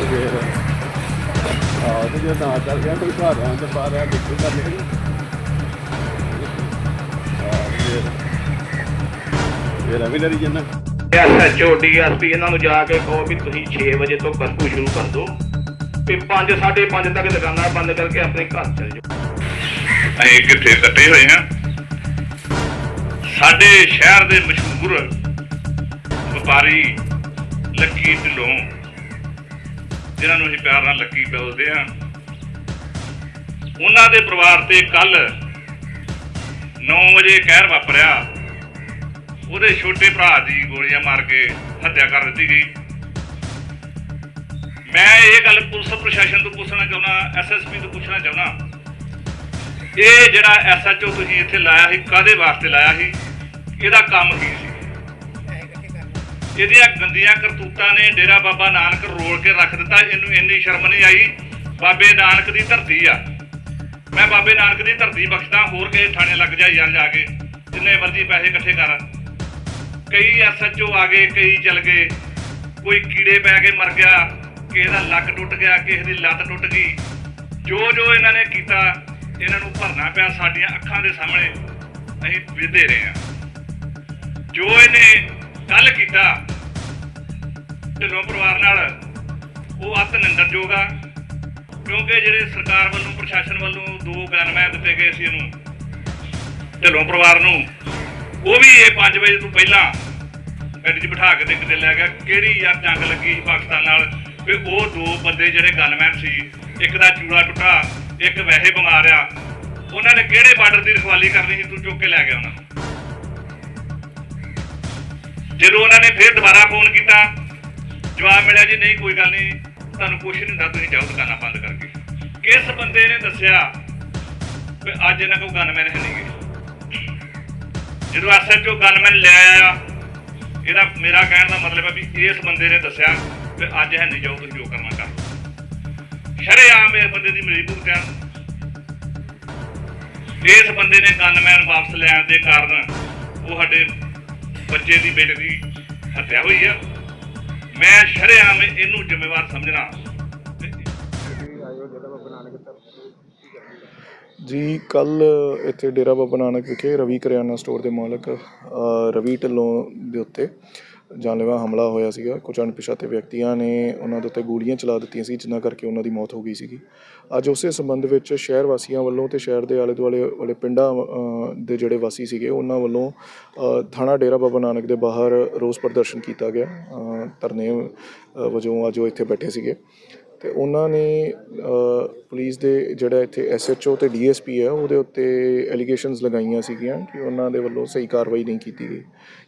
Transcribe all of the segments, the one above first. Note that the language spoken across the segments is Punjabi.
ਫਿਰ ਆ ਤੇ ਜੇ ਨਾ ਚੱਲ ਗਿਆ ਤਾਂ ਘਰ ਆਂ ਤੇ ਬਾਹਰ ਆ ਦਿੱਤੇ ਕਰ ਲੈ ਆ ਫਿਰ ਫਿਰ ਜੰਨਾ ਐਸਐਚਓ ਡੀਐਸਪੀ ਇਹਨਾਂ ਨੂੰ ਜਾ ਕੇ ਕਹੋ ਵੀ ਤੁਸੀਂ 6 ਵਜੇ ਤੋਂ ਕਰਫਿਊ ਸ਼ੁਰੂ ਕਰ ਦਿਓ। ਤੇ 5 5:30 ਤੱਕ ਦੁਕਾਨਾਂ ਬੰਦ ਕਰਕੇ ਆਪਣੇ ਘਰ ਚਲੇ ਜਾਓ। ਅਸੀਂ ਕਿੱਥੇ ਕੱਟੇ ਹੋਏ ਹਾਂ? ਸਾਡੇ ਸ਼ਹਿਰ ਦੇ ਮਸ਼ਹੂਰ ਵਪਾਰੀ ਲੱਕੀ ਢਿੱਲੋਂ ਜਿਨ੍ਹਾਂ ਨੂੰ ਅਸੀਂ ਪਿਆਰ ਨਾਲ ਲੱਕੀ ਬੋਲਦੇ ਹਾਂ। ਉਹਨਾਂ ਦੇ ਪਰਿਵਾਰ ਤੇ ਕੱਲ 9 ਵਜੇ ਕਹਿਰ ਵਾਪਰਿਆ। ਉਹਦੇ ਛੋਟੇ ਭਰਾ ਦੀ ਗੋਲੀਆਂ ਮਾਰ ਕੇ ਹੱਤਿਆ ਕਰ ਦਿੱਤੀ ਗਈ। ਮੈਂ ਇਹ ਗੱਲ ਪੁਲਿਸ ਪ੍ਰਸ਼ਾਸਨ ਤੋਂ ਪੁੱਛਣਾ ਚਾਹੁੰਦਾ ਐਸਐਸਪੀ ਤੋਂ ਪੁੱਛਣਾ ਚਾਹੁੰਦਾ। ਇਹ ਜਿਹੜਾ ਐਸਐਚਓ ਤੁਸੀਂ ਇੱਥੇ ਲਾਇਆ ਸੀ ਕਾਦੇ ਵਾਸਤੇ ਲਾਇਆ ਸੀ? ਇਹਦਾ ਕੰਮ ਕੀ ਸੀ? ਇਹਦੀਆਂ ਗੰਦੀਆਂ ਕਰਤੂਤਾਂ ਨੇ ਡੇਰਾ ਬਾਬਾ ਨਾਨਕ ਰੋਲ ਕੇ ਰੱਖ ਦਿੱਤਾ। ਇਹਨੂੰ ਇੰਨੀ ਸ਼ਰਮ ਨਹੀਂ ਆਈ। ਬਾਬੇ ਨਾਨਕ ਦੀ ਧਰਤੀ ਆ। ਮੈਂ ਬਾਬੇ ਨਾਨਕ ਦੀ ਧਰਤੀ ਬਖਸ਼ਦਾ, ਹੋਰ ਕਿਸੇ ਥਾਣੇ ਲੱਗ ਜਾ ਯਾਰ ਜਾ ਕੇ। ਜਿੰਨੇ ਮਰਜ਼ੀ ਪੈਸੇ ਇਕੱਠੇ ਕਰ। ਕਈ ਐਸਐਚਓ ਆ ਗਏ, ਕਈ ਚਲ ਗਏ। ਕੋਈ ਕੀੜੇ ਪੈ ਕੇ ਮਰ ਗਿਆ, ਕਿਸੇ ਦਾ ਲੱਕ ਟੁੱਟ ਗਿਆ, ਕਿਸੇ ਦੀ ਲੱਤ ਟੁੱਟ ਗਈ। ਜੋ ਜੋ ਇਹਨਾਂ ਨੇ ਕੀਤਾ, ਇਹਨਾਂ ਨੂੰ ਭਰਨਾ ਪਿਆ ਸਾਡੀਆਂ ਅੱਖਾਂ ਦੇ ਸਾਹਮਣੇ। ਅਸੀਂ ਵਿਦੇ ਰਹੇ ਹਾਂ। ਜੋ ਇਹਨੇ ਕੱਲ ਕੀਤਾ। ਢਿੱਲੋਂ ਪਰਿਵਾਰ ਨਾਲ ਉਹ ਅਤ ਨਿੰਦਣਯੋਗ ਆ। ਕਿਉਂਕਿ ਜਿਹੜੇ ਸਰਕਾਰ ਵੱਲੋਂ, ਪ੍ਰਸ਼ਾਸਨ ਵੱਲੋਂ ਦੋ ਗਨਮੈਨ ਦਿੱਤੇ ਗਏ ਸੀ ਇਹਨੂੰ ਢਿੱਲੋਂ ਪਰਿਵਾਰ ਨੂੰ, ਉਹ ਵੀ ਇਹ 5 ਵਜੇ ਤੋਂ ਪਹਿਲਾਂ ਗੱਡੀ 'ਚ ਬਿਠਾ ਕੇ ਤੇ ਕਿਤੇ ਲੈ ਗਿਆ। ਕਿਹੜੀ ਯਾਰ ਜੰਗ ਲੱਗੀ ਸੀ ਪਾਕਿਸਤਾਨ ਨਾਲ? ਵੀ ਉਹ ਦੋ ਬੰਦੇ ਜਿਹੜੇ ਗਨਮੈਨ ਸੀ, ਇੱਕ ਦਾ ਚੂੜਾ ਟੁੱਟਾ, ਇੱਕ ਵੈਸੇ ਬਿਮਾਰ ਆ। ਉਹਨਾਂ ਨੇ ਕਿਹੜੇ ਬਾਰਡਰ ਦੀ ਰਖਵਾਲੀ ਕਰਨੀ ਸੀ? ਤੂੰ ਚੁੱਕ ਕੇ ਲੈ ਗਿਆ ਉਹਨਾਂ ਨੂੰ। ਜਦੋਂ ਉਹਨਾਂ ਨੇ ਫਿਰ ਦੁਬਾਰਾ ਫੋਨ ਕੀਤਾ, ਜਵਾਬ ਮਿਲਿਆ ਜੀ, ਨਹੀਂ, ਕੋਈ ਗੱਲ ਨਹੀਂ, ਤੁਹਾਨੂੰ ਕੁਛ ਨਹੀਂ ਹੁੰਦਾ, ਤੁਸੀਂ ਜਾਓ ਦੁਕਾਨਾਂ ਬੰਦ ਕਰਕੇ। ਕਿਸ ਬੰਦੇ ਨੇ ਦੱਸਿਆ ਵੀ ਅੱਜ ਇਹਨਾਂ ਕੋਲ ਗਨਮੈਨ ਹੈ ਨਹੀਂਗੇ ਜਦੋਂ ਐਸਐਚਓ ਗਨਮੈਨ ਲੈ ਆਇਆ, ਇਹਦਾ ਮੇਰਾ ਕਹਿਣ ਦਾ ਮਤਲਬ ਹੈ ਵੀ ਇਸ ਬੰਦੇ ਨੇ ਦੱਸਿਆ ਵੀ ਅੱਜ ਹੈ ਨਹੀਂ, ਜਾਓ ਤੁਸੀਂ ਜੋ ਕਰਨਾ ਕਰ। ਲਓ ਸ਼ਰੇਆਮ ਇਹ ਬੰਦੇ ਦੀ ਮੇਰੀ ਭੁਗਤਿਆ ਇਸ ਬੰਦੇ ਨੇ ਗਨਮੈਨ ਵਾਪਸ ਲੈਣ ਦੇ ਕਾਰਨ ਉਹ ਸਾਡੇ ਬੱਚੇ ਦੀ ਬੇਟੇ ਦੀ ਹੱਤਿਆ ਹੋਈ ਹੈ ਮੈਂ ਸ਼ਰੇਆਮ ਇਹਨੂੰ ਜ਼ਿੰਮੇਵਾਰ ਸਮਝਣਾ। ਜੀ ਕੱਲ ਇੱਥੇ ਡੇਰਾ ਬਾਬਾ ਨਾਨਕ ਵਿਖੇ ਰਵੀ ਕਰਿਆਨਾ ਸਟੋਰ ਦੇ ਮਾਲਕ ਰਵੀ ਢਿੱਲੋਂ ਦੇ ਉੱਤੇ ਜਾਨਲੇਵਾ ਹਮਲਾ ਹੋਇਆ ਸੀਗਾ। ਕੁਝ ਅਣਪਛਾਤੇ ਵਿਅਕਤੀਆਂ ਨੇ ਉਹਨਾਂ ਦੇ ਉੱਤੇ ਗੋਲੀਆਂ ਚਲਾ ਦਿੱਤੀਆਂ ਸੀ, ਜਿਨ੍ਹਾਂ ਕਰਕੇ ਉਹਨਾਂ ਦੀ ਮੌਤ ਹੋ ਗਈ ਸੀਗੀ। ਅੱਜ ਉਸੇ ਸੰਬੰਧ ਵਿੱਚ ਸ਼ਹਿਰ ਵਾਸੀਆਂ ਵੱਲੋਂ ਤੇ ਸ਼ਹਿਰ ਦੇ ਆਲੇ ਦੁਆਲੇ ਵਾਲੇ ਪਿੰਡਾਂ ਦੇ ਜਿਹੜੇ ਵਾਸੀ ਸੀਗੇ, ਉਹਨਾਂ ਵੱਲੋਂ ਥਾਣਾ ਡੇਰਾ ਬਾਬਾ ਨਾਨਕ ਦੇ ਬਾਹਰ ਰੋਸ ਪ੍ਰਦਰਸ਼ਨ ਕੀਤਾ ਗਿਆ। ਧਰਨੇ ਵਜੋਂ ਅੱਜ ਉਹ ਇੱਥੇ ਬੈਠੇ ਸੀਗੇ। ਤੇ ਉਹਨਾਂ ਨੇ ਪੁਲਿਸ ਦੇ ਜਿਹੜਾ ਇੱਥੇ ਐਸਐਚਓ ਤੇ ਡੀਐਸਪੀ ਹੈ, ਉਹਦੇ ਉੱਤੇ ਐਲੀਗੇਸ਼ਨਸ ਲਗਾਈਆਂ ਸੀਗੀਆਂ ਕਿ ਉਹਨਾਂ ਦੇ ਵੱਲੋਂ ਸਹੀ ਕਾਰਵਾਈ ਨਹੀਂ ਕੀਤੀ ਗਈ।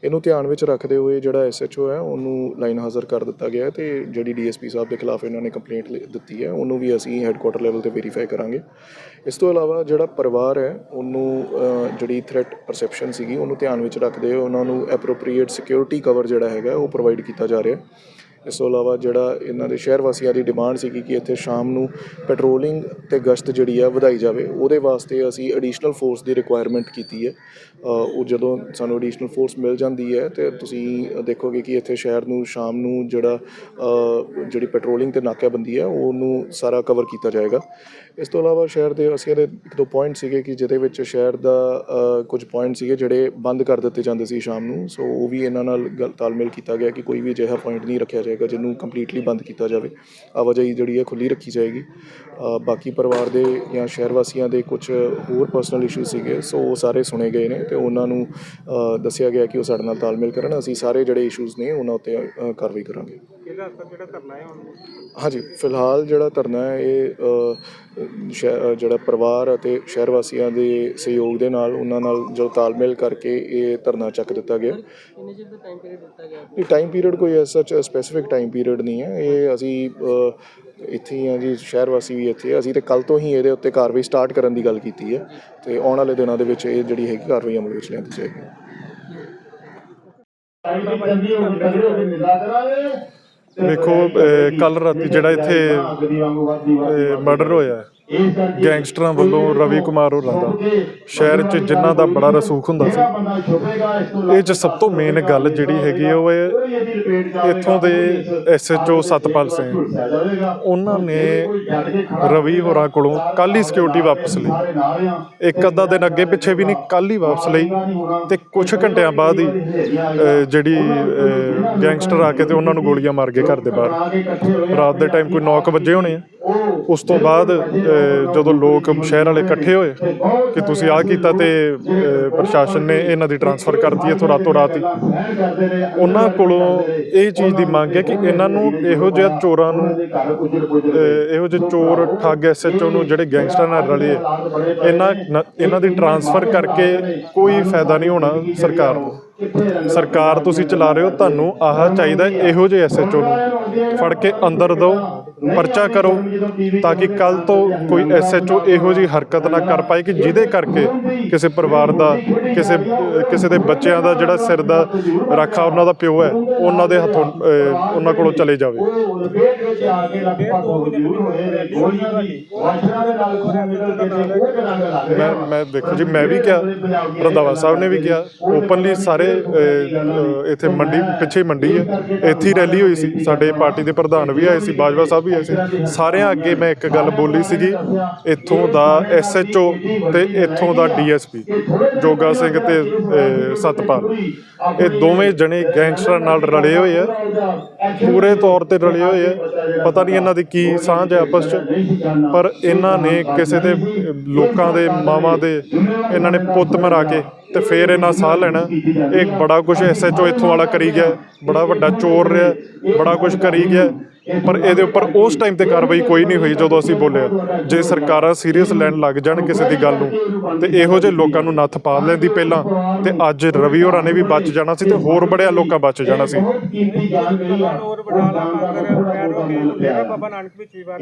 ਇਹਨੂੰ ਧਿਆਨ ਵਿੱਚ ਰੱਖਦੇ ਹੋਏ ਜਿਹੜਾ ਐਸਐਚਓ ਹੈ, ਉਹਨੂੰ ਲਾਈਨ ਹਾਜ਼ਰ ਕਰ ਦਿੱਤਾ ਗਿਆ ਹੈ ਤੇ ਜਿਹੜੀ ਡੀਐਸਪੀ ਸਾਹਿਬ ਦੇ ਖਿਲਾਫ ਇਹਨਾਂ ਨੇ ਕੰਪਲੇਂਟ ਦਿੱਤੀ ਹੈ, ਉਹਨੂੰ ਵੀ ਅਸੀਂ ਹੈੱਡਕੁਆਟਰ ਲੈਵਲ ਤੇ ਵੈਰੀਫਾਈ ਕਰਾਂਗੇ। ਇਸ ਤੋਂ ਇਲਾਵਾ ਜਿਹੜਾ ਪਰਿਵਾਰ ਹੈ, ਉਹਨੂੰ ਜਿਹੜੀ ਥ੍ਰੈਟ ਪਰਸੈਪਸ਼ਨ ਸੀਗੀ, ਉਹਨੂੰ ਧਿਆਨ ਵਿੱਚ ਰੱਖਦੇ ਹੋਏ ਉਹਨਾਂ ਨੂੰ ਐਪਰੋਪ੍ਰੀਏਟ ਸਿਕਿਉਰਿਟੀ ਕਵਰ ਜਿਹੜਾ ਹੈਗਾ, ਉਹ ਪ੍ਰੋਵਾਈਡ ਕੀਤਾ ਜਾ ਰਿਹਾ ਹੈ। ਇਸ ਤੋਂ ਇਲਾਵਾ ਜਿਹੜਾ ਇਹਨਾਂ ਦੇ ਸ਼ਹਿਰ ਵਾਸੀਆਂ ਦੀ ਡਿਮਾਂਡ ਸੀਗੀ ਕਿ ਇੱਥੇ ਸ਼ਾਮ ਨੂੰ ਪੈਟਰੋਲਿੰਗ ਤੇ ਗਸ਼ਤ ਜਿਹੜੀ ਆ ਵਧਾਈ ਜਾਵੇ, ਉਹਦੇ ਵਾਸਤੇ ਅਸੀਂ ਐਡੀਸ਼ਨਲ ਫੋਰਸ ਦੀ ਰਿਕੁਆਇਰਮੈਂਟ ਕੀਤੀ ਹੈ। ਉਹ ਜਦੋਂ ਸਾਨੂੰ ਐਡੀਸ਼ਨਲ ਫੋਰਸ ਮਿਲ ਜਾਂਦੀ ਹੈ ਤੇ ਤੁਸੀਂ ਦੇਖੋਗੇ ਕਿ ਇੱਥੇ ਸ਼ਹਿਰ ਨੂੰ ਸ਼ਾਮ ਨੂੰ ਜਿਹੜਾ ਜਿਹੜੀ ਪੈਟਰੋਲਿੰਗ ਤੇ ਨਾਕਾਬੰਦੀ ਹੈ, ਉਹਨੂੰ ਸਾਰਾ ਕਵਰ ਕੀਤਾ ਜਾਏਗਾ। ਇਸ ਤੋਂ ਇਲਾਵਾ ਸ਼ਹਿਰ ਦੇ ਅਸੀਂ ਦੇ ਇੱਕ ਦੋ ਪੁਆਇੰਟ ਸੀਗੇ ਕਿ ਜਿਹਦੇ ਵਿੱਚ ਸ਼ਹਿਰ ਦਾ ਕੁਝ ਪੁਆਇੰਟ ਸੀਗੇ ਜਿਹੜੇ ਬੰਦ ਕਰ ਦਿੱਤੇ ਜਾਂਦੇ ਸੀ ਸ਼ਾਮ ਨੂੰ। ਸੋ ਉਹ ਵੀ ਇਹਨਾਂ ਨਾਲ ਗੱਲ ਤਾਲਮੇਲ ਕੀਤਾ ਗਿਆ ਕਿ ਕੋਈ ਵੀ ਅਜਿਹਾ ਪੁਆਇੰਟ ਨਹੀਂ ਰੱਖਿਆ ਜਾਏਗਾ ਜਿਹਨੂੰ ਕੰਪਲੀਟਲੀ ਬੰਦ ਕੀਤਾ ਜਾਵੇ। ਆਵਾਜਾਈ ਜਿਹੜੀ ਹੈ ਖੁੱਲੀ ਰੱਖੀ ਜਾਏਗੀ। ਬਾਕੀ ਪਰਿਵਾਰ ਦੇ ਜਾਂ ਸ਼ਹਿਰ ਵਾਸੀਆਂ ਦੇ ਕੁਝ ਹੋਰ ਪਰਸਨਲ ਇਸ਼ੂ ਸੀਗੇ, ਸੋ ਉਹ ਸਾਰੇ ਸੁਣੇ ਗਏ ਨੇ ਤੇ ਉਹਨਾਂ ਨੂੰ ਦੱਸਿਆ ਗਿਆ ਕਿ ਉਹ ਸਾਡੇ ਨਾਲ ਤਾਲਮੇਲ ਕਰਨ। ਅਸੀਂ ਸਾਰੇ ਜਿਹੜੇ ਇਸ਼ੂਜ਼ ਨੇ ਉਹਨਾਂ ਉੱਤੇ ਕਾਰਵਾਈ ਕਰਾਂਗੇ। ਹਾਂਜੀ ਫਿਲਹਾਲ ਜਿਹੜਾ ਧਰਨਾ ਹੈ ਇਹ ਜਿਹੜਾ ਪਰਿਵਾਰ ਅਤੇ ਸ਼ਹਿਰ ਵਾਸੀਆਂ ਦੇ ਸਹਿਯੋਗ ਦੇ ਨਾਲ ਉਹਨਾਂ ਨਾਲ ਜੋ ਤਾਲਮੇਲ ਕਰਕੇ ਇਹ ਧਰਨਾ ਚੱਕ ਦਿੱਤਾ ਗਿਆ। ਕਿੰਨੇ ਚਿਰ ਦਾ ਟਾਈਮ ਪੀਰੀਅਡ ਦਿੱਤਾ ਗਿਆ? ਇਹ ਟਾਈਮ ਪੀਰੀਅਡ ਕੋਈ ਐਸਾ ਸਪੈਸੀਫਿਕ ਟਾਈਮ ਪੀਰੀਅਡ ਨਹੀਂ ਹੈ। ਇਹ ਅਸੀਂ ਇੱਥੇ ਹੀ ਆ ਜੀ ਸ਼ਹਿਰ ਵਾਸੀ ਵੀ ਇੱਥੇ। ਅਸੀਂ ਤੇ ਕੱਲ ਤੋਂ ਹੀ ਇਹਦੇ ਉੱਤੇ ਕਾਰਵਾਈ ਸਟਾਰਟ ਕਰਨ ਦੀ ਗੱਲ ਕੀਤੀ ਹੈ ਤੇ ਆਉਣ ਵਾਲੇ ਦਿਨਾਂ ਦੇ ਵਿੱਚ ਇਹ ਜਿਹੜੀ ਹੈਗੀ ਕਾਰਵਾਈ ਅਮਲ ਵਿੱਚ ਲਿਆਂਦੀ ਜਾਏਗੀ। ਵੇਖੋ ਕੱਲ ਰਾਤੀ ਜਿਹੜਾ ਇੱਥੇ ਮਰਡਰ ਹੋਇਆ ਗੈਂਗਸਟਰਾਂ ਵੱਲੋਂ ਰਵੀ ਕੁਮਾਰ ਹੋਰਾਂ ਦਾ ਸ਼ਹਿਰ 'ਚ ਜਿਨ੍ਹਾਂ ਦਾ ਬੜਾ ਰਸੂਖ ਹੁੰਦਾ ਸੀ। ਇਹ 'ਚ ਸਭ ਤੋਂ ਮੇਨ ਗੱਲ ਜਿਹੜੀ ਹੈਗੀ ਉਹ ਹੈ ਇੱਥੋਂ ਦੇ ਐਸਐਚਓ ਸਤਪਾਲ ਸਿੰਘ। ਉਹਨਾਂ ਨੇ ਰਵੀ ਹੋਰਾਂ ਕੋਲੋਂ ਕੱਲ ਹੀ ਸਿਕਿਉਰਿਟੀ ਵਾਪਸ ਲਈ। ਇੱਕ ਅੱਧਾ ਦਿਨ ਅੱਗੇ ਪਿੱਛੇ ਵੀ ਨਹੀਂ ਕੱਲ ਹੀ ਵਾਪਸ ਲਈ ਤੇ ਕੁਝ ਘੰਟਿਆਂ ਬਾਅਦ ਹੀ ਜਿਹੜੀ ਗੈਂਗਸਟਰ ਆ ਕੇ ਤੇ ਉਹਨਾਂ ਨੂੰ ਗੋਲੀਆਂ ਮਾਰ ਗਏ ਘਰ ਦੇ ਬਾਹਰ। ਰਾਤ ਦੇ ਟਾਈਮ ਕੋਈ 9 ਵਜੇ ਹੋਣੇ ਆ। ਉਸ ਤੋਂ ਬਾਅਦ ਜਦੋਂ ਲੋਕ ਸ਼ਹਿਰ ਵਾਲੇ ਇਕੱਠੇ ਹੋਏ ਕਿ ਤੁਸੀਂ ਆਹ ਕੀਤਾ ਤੇ ਪ੍ਰਸ਼ਾਸਨ ਨੇ ਇਹਨਾਂ ਦੀ ਟਰਾਂਸਫਰ ਕਰਤੀ ਇੱਥੋਂ ਰਾਤੋਂ ਰਾਤ ਹੀ। ਉਹਨਾਂ ਕੋਲੋਂ ਇਹ ਚੀਜ਼ ਦੀ ਮੰਗ ਹੈ ਕਿ ਇਹਨਾਂ ਨੂੰ ਇਹੋ ਜਿਹੇ ਚੋਰਾਂ ਨੂੰ ਇਹੋ ਜਿਹੇ ਚੋਰ ਠੱਗ ਐਸਐਚਓ ਨੂੰ ਜਿਹੜੇ ਗੈਂਗਸਟਰਾਂ ਨਾਲ ਰਲੇ ਆ, ਇਹਨਾਂ ਨ- ਇਹਨਾਂ ਦੀ ਟਰਾਂਸਫਰ ਕਰਕੇ ਕੋਈ ਫਾਇਦਾ ਨਹੀਂ ਹੋਣਾ ਸਰਕਾਰ ਨੂੰ ਸਰਕਾਰ ਤੁਸੀਂ ਚਲਾ ਰਹੇ ਹੋ ਤੁਹਾਨੂੰ ਆਹ ਚਾਹੀਦਾ ਇਹੋ ਜਿਹੇ ਐਸਐਚਓ ਨੂੰ ਫੜ ਕੇ ਅੰਦਰ ਦਿਓ। ਪਰਚਾ ਕਰੋ ਤਾਂ ਕਿ ਕੱਲ ਤੋਂ ਕੋਈ ਐਸਐਚਓ ਇਹੋ ਜਿਹੀ ਹਰਕਤ ਨਾ ਕਰ ਪਾਏ ਕਿ ਜਿਹਦੇ ਕਰਕੇ ਕਿਸੇ ਪਰਿਵਾਰ ਦਾ ਕਿਸੇ ਕਿਸੇ ਦੇ ਬੱਚਿਆਂ ਦਾ ਜਿਹੜਾ ਸਿਰ ਦਾ ਰਾਖਾ ਉਹਨਾਂ ਦਾ ਪਿਓ ਹੈ ਉਹਨਾਂ ਦੇ ਹੱਥੋਂ ਉਹਨਾਂ ਕੋਲੋਂ ਚਲੇ ਜਾਵੇ। ਮੈਂ ਮੈਂ ਦੇਖੋ ਜੀ ਮੈਂ ਵੀ ਕਿਹਾ ਰੰਦਾਵਾ ਸਾਹਿਬ ਨੇ ਵੀ ਕਿਹਾ ਓਪਨਲੀ ਸਾਰੇ ਇੱਥੇ ਮੰਡੀ ਪਿੱਛੇ ਮੰਡੀ ਹੈ ਇੱਥੇ ਰੈਲੀ ਹੋਈ ਸੀ ਸਾਡੇ ਪਾਰਟੀ ਦੇ ਪ੍ਰਧਾਨ ਵੀ ਆਏ ਸੀ ਬਾਜਵਾ ਸਾਹਿਬ ਵੀ ਆਏ ਸਾਰਿਆਂ ਅੱਗੇ ਮੈਂ ਇੱਕ ਗੱਲ ਬੋਲੀ ਸੀਗੀ, ਇੱਥੋਂ ਦਾ ਐਸਐਚਓ ਤੇ ਇੱਥੋਂ ਦਾ ਡੀਐਸਪੀ ਜੋਗਾ ਸਿੰਘ ਤੇ ਸਤਪਾਲ। ਇਹ ਦੋਵੇਂ ਜਣੇ ਗੈਂਗਸਟਰਾਂ ਨਾਲ ਰਲੇ ਹੋਏ ਆ। ਪੂਰੇ ਤੌਰ ਤੇ ਰਲੇ ਹੋਏ ਆ। ਪਤਾ ਨਹੀਂ ਇਹਨਾਂ ਦੀ ਕੀ ਸਾਂਝ ਹੈ ਆਪਸ 'ਚ, ਪਰ ਇਹਨਾਂ ਨੇ ਕਿਸੇ ਦੇ ਲੋਕਾਂ ਦੇ, ਮਾਵਾਂ ਦੇ, ਇਹਨਾਂ ਨੇ ਪੁੱਤ ਮਰਾ ਕੇ ਤੇ ਫਿਰ ਇਹਨਾਂ ਸਾਹ ਲੈਣਾ। ਇਹ ਬੜਾ ਕੁਝ ਐਸਐਚਓ ਇੱਥੋਂ ਵਾਲਾ ਕਰੀ ਗਿਆ। ਬੜਾ ਵੱਡਾ ਚੋਰ ਰਿਹਾ, ਬੜਾ ਕੁਝ ਕਰੀ ਗਿਆ। ਪਰ ਇਹਦੇ ਉੱਪਰ ਉਸ ਟਾਈਮ ਤੇ ਕਾਰਵਾਈ ਕੋਈ ਨਹੀਂ ਹੋਈ ਜਦੋਂ ਅਸੀਂ ਬੋਲਿਆ। ਜੇ ਸਰਕਾਰਾਂ ਸੀਰੀਅਸ ਲੈਣ ਲੱਗ ਜਾਣ ਕਿਸੇ ਦੀ ਗੱਲ ਨੂੰ, ਤੇ ਇਹੋ ਜਿਹੇ ਲੋਕਾਂ ਨੂੰ ਨੱਥ ਪਾ ਲੈਂਦੀ ਪਹਿਲਾਂ, ਤੇ ਅੱਜ ਰਵੀ ਹੋਰਾਂ ਨੇ ਵੀ ਬਚ ਜਾਣਾ ਸੀ ਤੇ ਹੋਰ ਬੜਿਆ ਲੋਕਾਂ ਬਚ ਜਾਣਾ ਸੀ। ਹੋਰ ਬਟਾਲਾ ਬਾਬਾ ਨਾਨਕ ਵੀ ਚੀਵਾਰ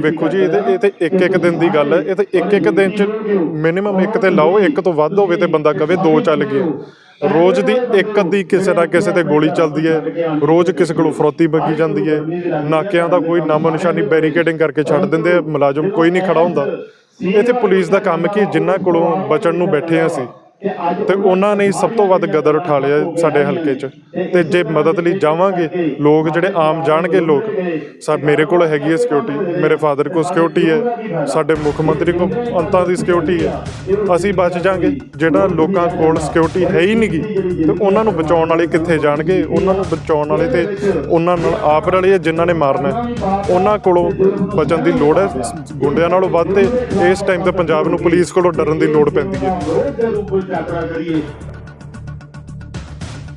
ਵੇਖੋ ਜੀ ਇਹ ਤੇ ਇਹ ਤੇ ਇੱਕ ਇੱਕ ਦਿਨ ਦੀ ਗੱਲ ਹੈ। ਇਹ ਤੇ ਇੱਕ ਇੱਕ ਦਿਨ ਚ ਮਿਨੀਮਮ ਇੱਕ ਤੇ ਲਾਓ ਇੱਕ ਤੋਂ ਵੱਧ ਹੋਵੇ ਤੇ ਬੰਦਾ ਕਵੇ ਦੋ ਚੱਲ ਗਏ। ਰੋਜ਼ ਦੀ ਇੱਕ ਅੱਧੀ ਕਿਸੇ ਨਾ ਕਿਸੇ ਤੇ ਗੋਲੀ ਚੱਲਦੀ ਹੈ। ਰੋਜ਼ ਕਿਸੇ ਕੋਲੋਂ ਫਰੋਤੀ ਬੱਗੀ ਜਾਂਦੀ ਹੈ। ਨਾਕਿਆਂ ਦਾ ਕੋਈ ਨਾਮੋ ਨਿਸ਼ਾਨੀ ਬੈਰੀਕੇਡਿੰਗ ਕਰਕੇ ਛੱਡ ਦਿੰਦੇ ਆ, ਮੁਲਾਜ਼ਮ ਕੋਈ ਨਹੀਂ ਖੜਾ ਹੁੰਦਾ। ਇੱਥੇ ਪੁਲਿਸ ਦਾ ਕੰਮ ਕੀ ਜਿਨ੍ਹਾਂ ਕੋਲੋਂ ਬਚਣ ਨੂੰ ਬੈਠੇ ਹਾਂ ਅਸੀਂ। ਤੇ ਉਹਨਾਂ ਨੇ ਸਭ ਤੋਂ ਵੱਧ ਗਦਰ ਉਠਾ ਲਿਆ ਸਾਡੇ ਹਲਕੇ 'ਚ। ਤੇ ਜੇ ਮਦਦ ਲਈ ਜਾਵਾਂਗੇ ਲੋਕ ਜਿਹੜੇ ਆਮ ਜਾਣਗੇ ਲੋਕ ਸਾ ਮੇਰੇ ਕੋਲ ਹੈਗੀ ਹੈ ਸਿਕਿਉਰਿਟੀ ਮੇਰੇ ਫਾਦਰ ਕੋਲ ਸਿਕਿਉਰਿਟੀ ਹੈ ਸਾਡੇ ਮੁੱਖ ਮੰਤਰੀ ਕੋਲ ਅੰਤਾਂ ਦੀ ਸਿਕਿਉਰਿਟੀ ਹੈ। ਅਸੀਂ ਬਚ ਜਾਾਂਗੇ ਜਿਹੜਾ ਲੋਕਾਂ ਕੋਲ ਸਿਕਿਉਰਿਟੀ ਹੈ ਹੀ ਨਹੀਂਗੀ ਤੇ ਉਹਨਾਂ ਨੂੰ ਬਚਾਉਣ ਵਾਲੇ ਕਿੱਥੇ ਜਾਣਗੇ? ਉਹਨਾਂ ਨੂੰ ਬਚਾਉਣ ਵਾਲੇ ਤੇ ਉਹਨਾਂ ਨਾਲ ਆਪ ਰਲੇ ਜਿਨ੍ਹਾਂ ਨੇ ਮਾਰਨਾ। ਉਹਨਾਂ ਕੋਲੋਂ ਬਚਣ ਦੀ ਲੋੜ ਹੈ ਗੁੰਡਿਆਂ ਨਾਲੋਂ ਵੱਧ ਤੇ ਇਸ ਟਾਈਮ ਤੇ ਪੰਜਾਬ ਨੂੰ ਪੁਲਿਸ ਕੋਲੋਂ ਡਰਨ ਦੀ ਲੋੜ ਪੈਂਦੀ ਹੈ। યાત્રા કરીએ.